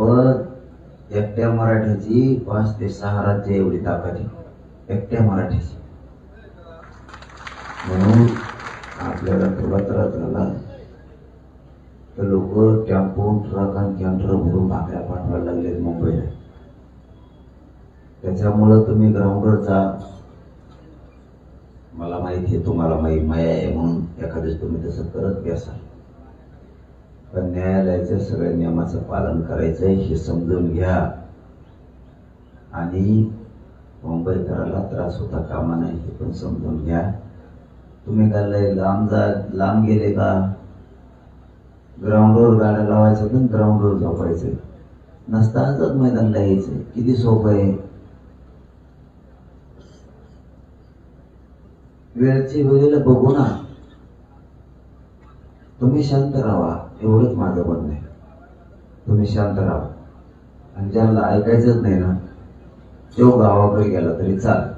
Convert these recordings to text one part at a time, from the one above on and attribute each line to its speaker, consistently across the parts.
Speaker 1: आपण एकट्या मराठीची पाच ते सहा राज्य एवढी ताकद आहे. एकट्या मराठीची. म्हणून आपल्याला थोडा त्रास झाला. तर लोक टेम्पो ट्रक आणि कॅन्टर भरून भाकऱ्या पाठवायला लागलेत मुंबईला. त्याच्यामुळं तुम्ही ग्राउंडवर जा. मला माहिती आहे तुम्हाला माहिती माया आहे म्हणून एखाद्याच तुम्ही तसं करत असाल पण न्यायालयाच्या सगळ्या नियमाचं पालन करायचं हे समजून घ्या. आणि मुंबईकराला त्रास होता कामा नाही हे पण समजून घ्या. तुम्ही काय लय लांब जा लांब गेले का? ग्राउंडवर गाड्या लावायचं पण ग्राउंडवर झोपायचं. नसता आजच मैदानला यायचं किती सोपं आहे. वेळची वेळेला बघू ना. तुम्ही शांत राहा. एवढंच माझं म्हणणं आहे. तुम्ही शांत राहा. आणि ज्यांना ऐकायचंच नाही ना तो गावाकडे गेला तरी चाल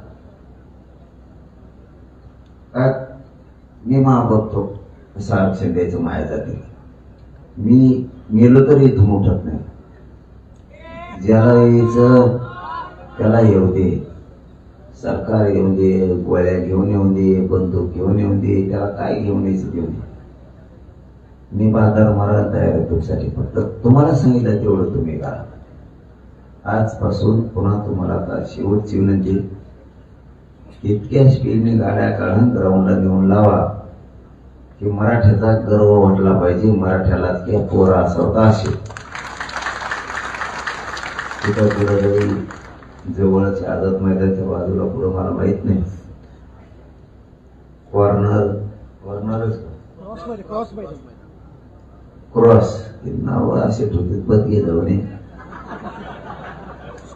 Speaker 1: काय मी मा बघतो असं आरक्षण द्यायचं माया जाते. मी मेलो तरी इथून उठत नाही. ज्याला यायचं त्याला येऊ दे. सरकार येऊन दे गोळ्या घेऊन येऊन दे बंदूक घेऊन येऊन दे त्याला काय घेऊन यायचं घेऊन दे. मी बाजार मारायला तयार आहे तुमच्यासाठी फक्त तुम्हाला सांगितलं तेवढं तुम्ही करा. आजपासून पुन्हा तुम्हाला आता शेवटची विनंती इतक्या स्पीडने गाड्या काढून ग्राउंडला घेऊन लावा की मराठ्याचा गर्व वाटला पाहिजे मराठ्याला की पोरा असा होता असे तिथं कुठं जवळच आझाद मैदानच्या बाजूला पुढं मला माहीत नाही. कॉर्नर कॉर्नरच क्रॉस क्रॉस नाव असे ठेवते बदगे जाऊन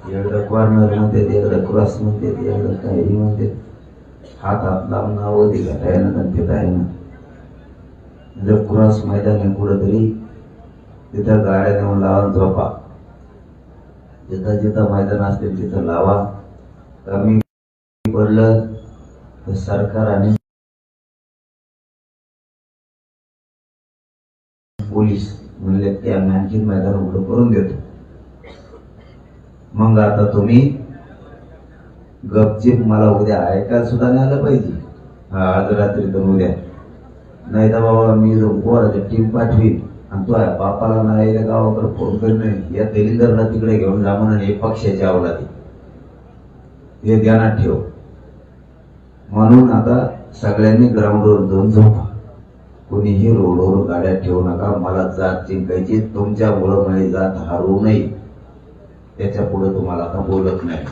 Speaker 1: एकदा कॉर्नर म्हणतात एकदा क्रॉस म्हणतात एकदा काही म्हणतात हात हात लावून नाव ते आहे ना ते आहे ना जर क्रॉस मैदान आहे कुठंतरी तिथं गाड्या नेऊन लावा झोपा जिथं जिथं मैदान असतील तिथं लावा कमी पडलं तर सरकार आणि पोलीस म्हणले की आम्ही आणखीन मैदान उघडं करून देतो. मग आता तुम्ही गपचीप मला उद्या ऐकायला सुद्धा नाही आलं पाहिजे. हा आज रात्री तर उद्या. नाही तर बाबा मी जो पोराची टीम पाठवीन आणि तो बापाला नाही गावाकडे फोन करीन या दलिंदरला तिकडे घेऊन जा म्हणून हे पक्षाची अवलादी. हे ध्यानात ठेव. म्हणून आता सगळ्यांनी ग्राउंडवर जाऊन झोपा. कुणीही रोडवर गाड्या ठेवू नका. मला जात जिंकायची. तुमच्यामुळं माझी जात हारू नये. त्याच्या पुढे तुम्हाला आता बोलत नाही.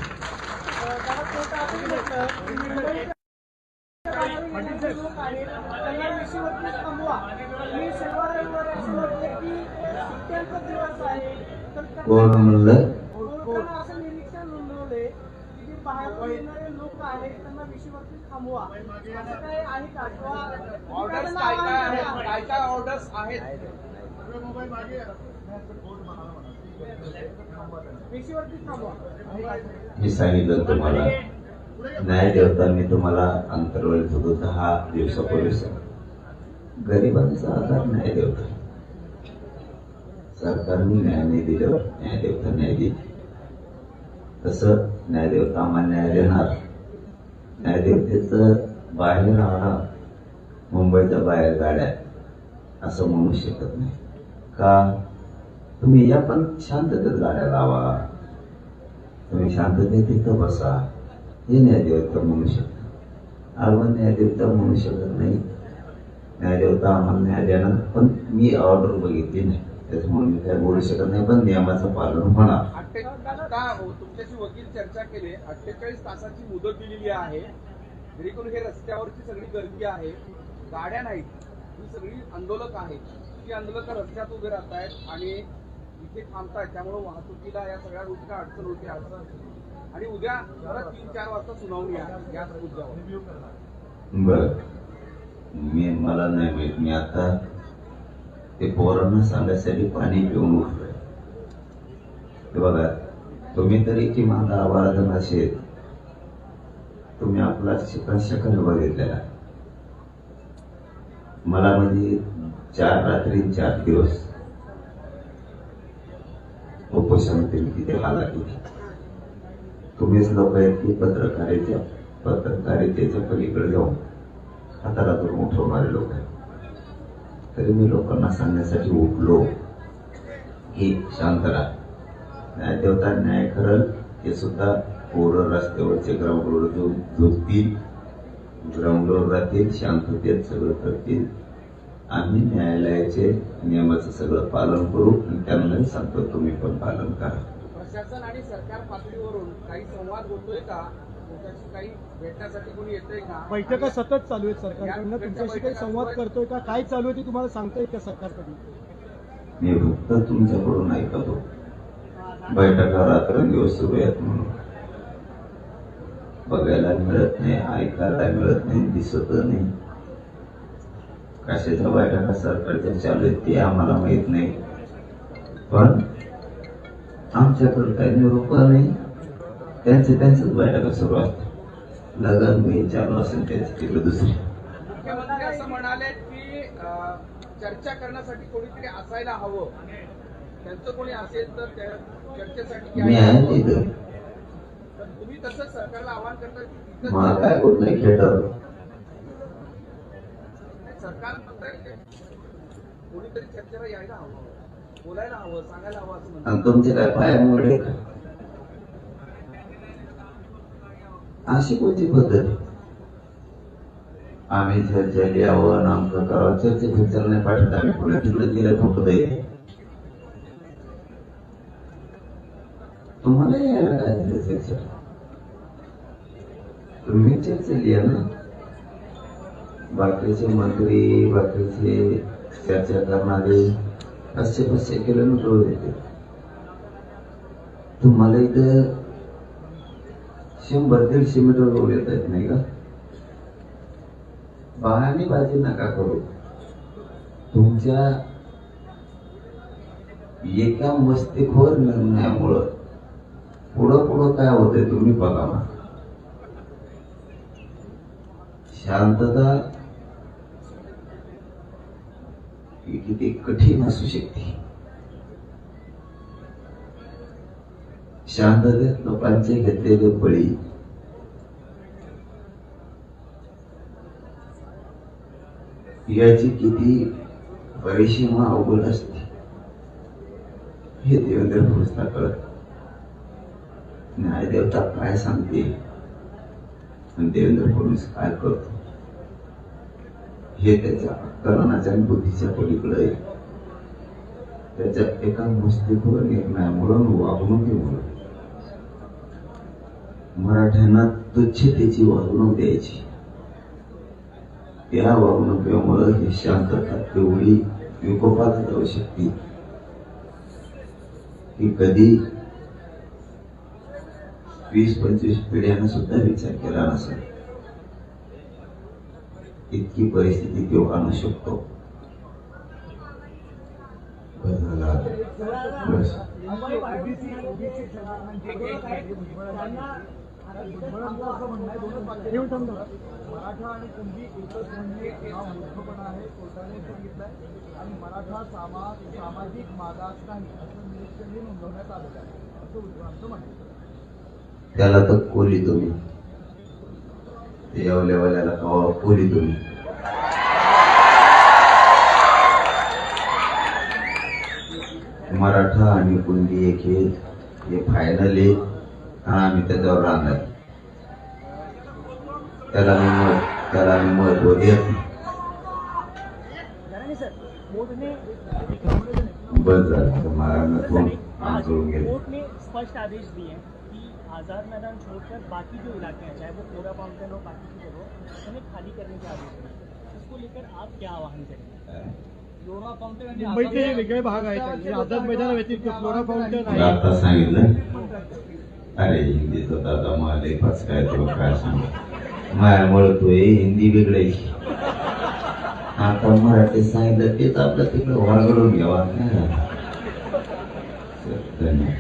Speaker 1: कोण म्हणलं?
Speaker 2: येणारे लोक आहेत त्यांना विषयवरती थांबवा असं काही आहे का? किंवा
Speaker 3: ऑर्डर्स काय काय आहेत? काय काय ऑर्डर्स आहेत?
Speaker 2: विषयवरती थांबवा.
Speaker 1: मी सांगितलं तुम्हाला. न्याय देवता मी तुम्हाला अंतर्वेल होतो दहा दिवसापूर्वी. गरिबांचा आधार न्याय देवता. सरकारने न्याय नाही दिल्यावर न्याय देवता न्याय देईल. तसं न्यायदेवता आम्हाला न्याय देणार. न्यायदेवतेचं बाहेर राहणार मुंबईच्या बाहेर गाड्या. असं म्हणू शकत नाही. का? तुम्ही या पण शांततेत गाड्या लावा. तुम्ही शांततेत तिथं बसा. हे न्यायदेवता म्हणू शकता आपण न्यायदेवता म्हणू शकत नाही. न्यायदेवता आम्हाला न्याय देणार पण मी ऑर्डर बघितली नाही. त्याच्यामुळे मी काय बोलू शकत नाही पण नियमाचं पालन होणार
Speaker 3: तुमच्याशी वकील चर्चा केली. अठ्ठेचाळीस तासाची मुदत दिलेली आहे. जेणेकरून हे रस्त्यावरची सगळी गर्दी आहे. गाड्या नाहीत. ही सगळी आंदोलक आहेत. ती आंदोलक रस्त्यात उभे राहत आहेत आणि इथे थांबतायत. त्यामुळे वाहतुकीला या सगळ्या गोष्टीला अडचण होते अडचण आणि उद्या परत तीन चार वाजता सुनावणी आहे याच मुद्द्यावर.
Speaker 1: बर. मी मला नाही माहीत. मी आता ते पोरांना सांगायसाठी पाणी पिऊन उठलोय. हे बघा तुम्ही तरी किमान माझा बारा जण तुम्ही आपला शिकन शकल बघितलेला. मला म्हणजे चार रात्री चार दिवस उपोषण केली किती हालत की तुम्हीच लोक आहेत की पत्रकारितेच्या पत्रकारितेच्या पलीकडे जाऊन हाताला उठवणारे लोक आहेत. तरी मी लोकांना सांगण्यासाठी उठलो. हे शांत राहा. न्यायदेवता न्याय करल हे सुद्धा पोरं रस्त्यावरचे ग्राउंडवर जो झोपतील ग्राउंडवर राहतील शांततेत सगळं करतील. आम्ही न्यायालयाचे नियमाचं सगळं पालन करू आणि त्यांनाही सांगतो तुम्ही पण पालन करा.
Speaker 3: प्रशासन आणि सरकार पातळीवरून काही संवाद होतोय का? तुमच्याशी काही भेटण्यासाठी कोणी येतंय का?
Speaker 2: बैठका सतत चालू आहेत सरकारकडनं. तुमच्याशी काही संवाद करतोय का? काय चालू आहे ते तुम्हाला सांगता येत का सरकारकडनं?
Speaker 1: मी फक्त तुमच्याकडून ऐकतो. बैठका रात्रंदिवस सुरू आहेत म्हणून. बघायला मिळत नाही ऐकायला मिळत नाही दिसत नाही. कशाच्या बैठका सरकारच्या चालू आहेत ते आम्हाला माहीत नाही. पण आमच्याकडे काही निरोप नाही. त्यांचे त्यांच्याच बैठका सुरू असतात लगन मी चालू असेल त्याची तिकडे दुसरी.
Speaker 3: मुख्यमंत्री असं म्हणाले की चर्चा करण्यासाठी कोणीतरी असायला हवं. त्यांचं कोणी असेल तर चर्चेसाठी
Speaker 1: मी आहे. तिथं.
Speaker 3: तुम्ही तसंच सरकारला आवाहन करता
Speaker 1: मला काय होत नाही खेळावर
Speaker 3: सरकार कोणीतरी चर्चेला यायला हवं. बोलायला हवं सांगायला हवं असं
Speaker 1: तुमचे काय पाय मोडले का अशी कोणती पद्धत? आम्ही चर्चेला यावं आणि आमचं करावं चर्चे फिरचाल नाही पाठवत आम्ही पुढे तिकडे गेलं फक्त तुम्हाला यायला काय झालं चर्चा तुम्ही या ना. बाकीचे मंत्री बाकीचे चर्चा करणारे पाचशे पाचशे किलोमीटर येते. तुम्हाला इथं शंभर दीडशे मीटर रोड येत आहेत नाही का? बहाने बाजी नका करू. तुमच्या एका मस्तीखोर निर्णयामुळं पुढं पुढं काय होते तुम्ही बघा ना. शांतता किती कठीण असू शकते. शांततेत लोकांचे घेतलेले बळी. याची किती परिसीमा अवघड असते. हे देवेंद्र भोसला कळत. न्यायदेवता काय सांगते? आणि देवेंद्र फडणवीस काय करतो? हे त्याच्या करणाच्या आणि बुद्धीच्या पलीकडे त्याच्या एका मस्तिष्कवर निर्णयामुळं वागणुकीमुळे मराठ्यांना तुच्छतेची वागणूक द्यायची. त्या वागणुकीमुळं ही शांतता तेवढी विकोपात जाऊ शकते की कधी? वीस पंचवीस पिढ्यानं सुद्धा विचार केला नसेल. इतकी परिस्थिती किंवा आणू शकतो. बस.
Speaker 4: मराठा आणि कुंभी एकच म्हणजे हा मूर्खपणा आहे. कोर्टाने सांगितलंय. आणि मराठा सामा सामाजिक मागास नाही असं निरीक्षणही नोंदवण्यात आलेलं आहे. असं उद्गारांचं म्हणणं
Speaker 1: त्याला तर कोली तुम्ही. येवल्यावाल्याला कवा कोली तुम्ही. मराठा आणि कुंडी एक हे फायनल आहे.
Speaker 2: कोर्ट ने स्पष्ट आदेश दिए हैं कि आज़ाद मैदान छोड़कर बाकी जो इलाके हैं चाहे वो कोरा माउंटेन हो बाकी की जगह उन्हें खाली करने के आदेश दिए इसको लेकर आप क्या आह्वान करेंगे
Speaker 4: फाउंटेन
Speaker 2: मुंबईचे वेगळे भाग आहेत म्हणजे आझाद मैदान व्यतिरिक्त फ्लोरा फाउंटन आहे
Speaker 1: आता सांगितलं अरे हिंदीचा दादा मला पाच काय तुला काय सांग? मायामुळे तू हिंदी बिघडायची. आता मराठी सांगितलं तेच आपलं तिकडे वागडून घ्यावा. नाही.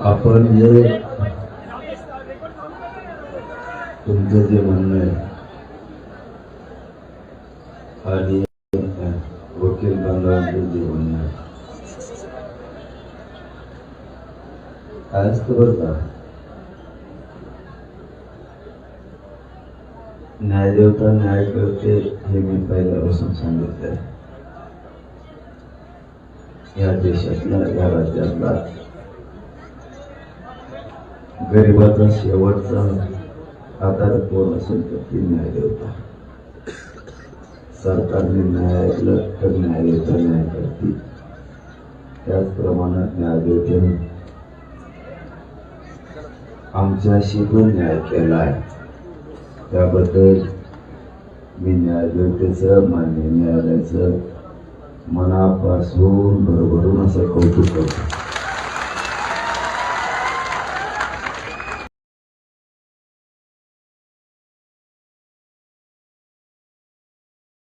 Speaker 1: आपण जे तुमचं जे म्हणणं आहे आणि वकील बांधवांचं जे म्हणणं आहे आज तर बरं का न्यायदेवता न्याय करते हे मी पहिल्यापासून सांगितलंय. या देशातला या राज्यातला गरिबाचा शेवटचा आधार कोण असेल तर ती न्यायदेवता सरकारने न्याय ऐकलं तर न्यायदेवता न्याय करते त्याचप्रमाणे न्यायदेवतेने आमच्याशी पण न्याय केला आहे. त्याबद्दल मी न्यायदेवतेचं मान्य न्यायालयाचं मनापासून भरभरून असं कौतुक करतो.